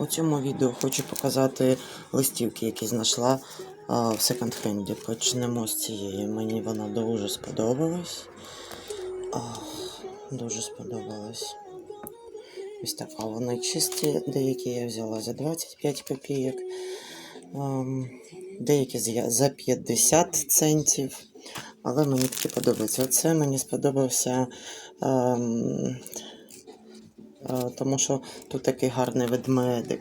У цьому відео хочу показати листівки, які знайшла а, в секонд-хенді. Почнемо з цієї. Мені вона дуже сподобалась. А, дуже сподобалась. Ось така. Вони чисті, деякі я взяла за 25 копійок, ем, деякі за- за 50 центів. Але мені такі подобаються. Оце мені сподобався. ем, Е, Тому що тут такий гарний ведмедик.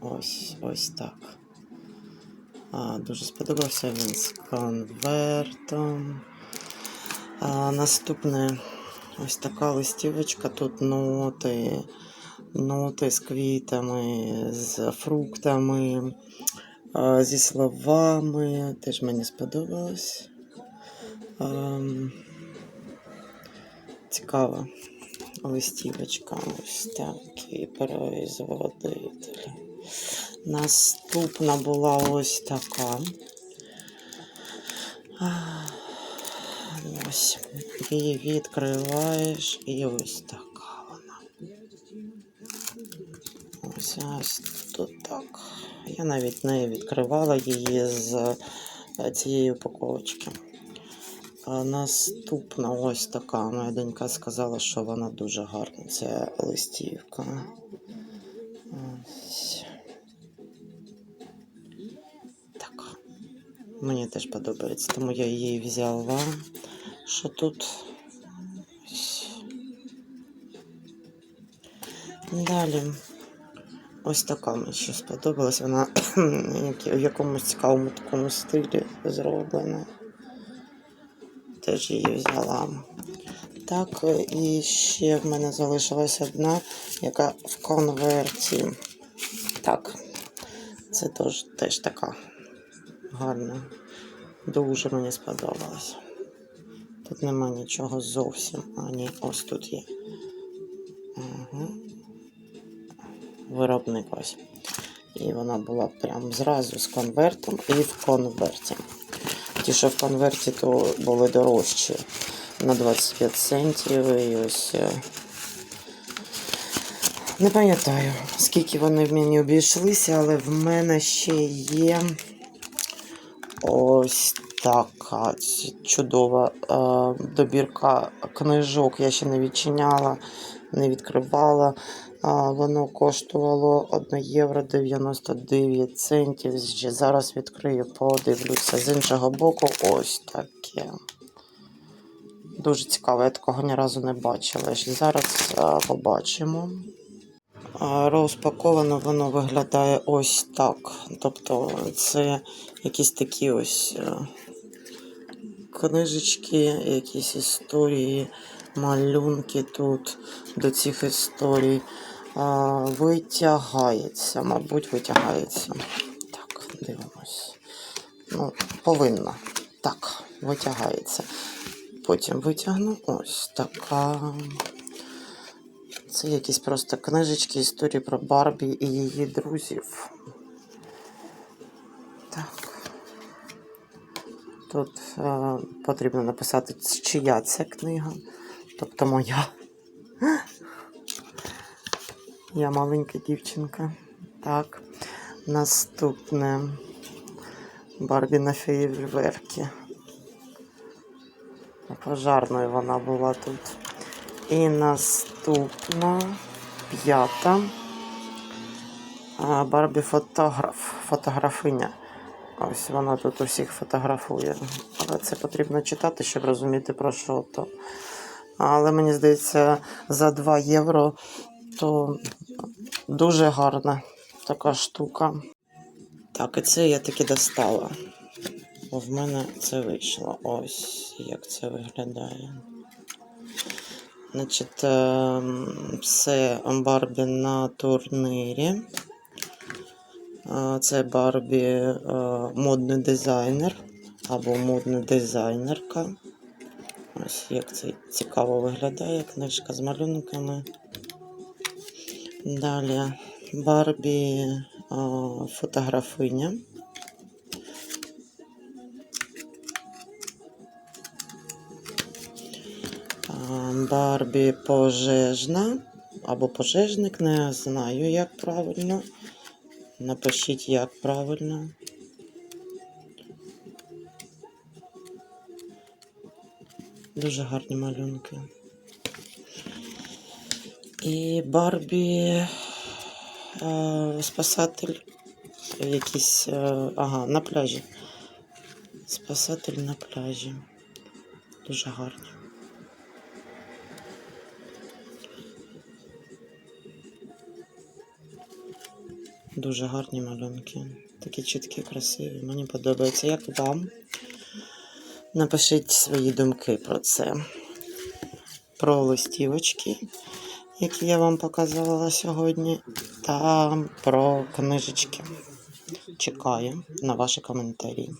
Ось ось так. А, дуже сподобався він з конвертом. А, наступне ось така листівочка. Тут ноти, ноти з квітами, з фруктами, а, зі словами. Теж мені сподобалось. Ем, цікаво листівочка. Ось такі производителі. Наступна була ось така. Ось. Її відкриваєш і ось така вона. Ось ось тут так. Я навіть не відкривала її з е, цієї упаковочки. Наступна ось така. Моя донька сказала, що вона дуже гарна. Це листівка. Так. Мені теж подобається, тому я її взяла. Що тут? Далі. Ось така мені ще сподобалась. Вона в якомусь цікавому такому стилі зроблена теж її взяла. Так, і ще в мене залишилась одна, яка в конверті. Так, це теж, теж така гарна. Дуже мені сподобалась. Тут нема нічого зовсім. А ось тут є. Угу. Виробник ось. І вона була прям зразу з конвертом і в конверті. Ті, що в конверті, то були дорожчі на 25 центів. І ось е, не пам'ятаю, скільки вони в мені обійшлися, але в мене ще є ось така чудова е, добірка книжок. Я ще не відчиняла, не відкривала. Воно коштувало 1 євро 99 центів. Зараз відкрию, подивлюся. З іншого боку, ось таке. Дуже цікаво, я такого ні разу не бачила. Зараз побачимо. Розпаковано воно виглядає ось так. Тобто це якісь такі ось е, книжечки, якісь історії, малюнки тут до цих історій. Витягається, мабуть, витягається. Так, дивимось. Ну, повинна. Так, витягається. Потім витягну. Ось така. Це якісь просто книжечки, історії про Барбі і її друзів. Так. Тут е, потрібно написати, чия це книга. Тобто моя. Я маленька дівчинка. Так. Наступне Барбі на фейерверки. Пожарною вона була тут. І наступна п'ята. Барбі фотограф, фотографиня. Ось вона тут усіх фотографує. Але це потрібно читати, щоб розуміти про що то. Але мені здається, за 2 євро то дуже гарна така штука. Так, і це я таки достала. Бо в мене це вийшло. Ось як це виглядає. Значить, ем, це Барбі на турнірі. Це Барбі е, модний дизайнер або модна дизайнерка. Ось як це цікаво виглядає, книжка з малюнками. Далі Барбі фотографиня. Барбі пожежна. або пожежник, не знаю, як правильно. Напишіть, як правильно. Дуже гарні малюнки. І Барбі е, спасатель якийсь. Е, ага, на пляжі. Спасатель на пляжі. Дуже гарні. Дуже гарні малюнки. Такі чіткі, красиві. Мені подобається. Як вам? Напишіть свої думки про це. Про листівочки, які я вам показувала сьогодні, та про книжечки. Чекаю на ваші коментарі.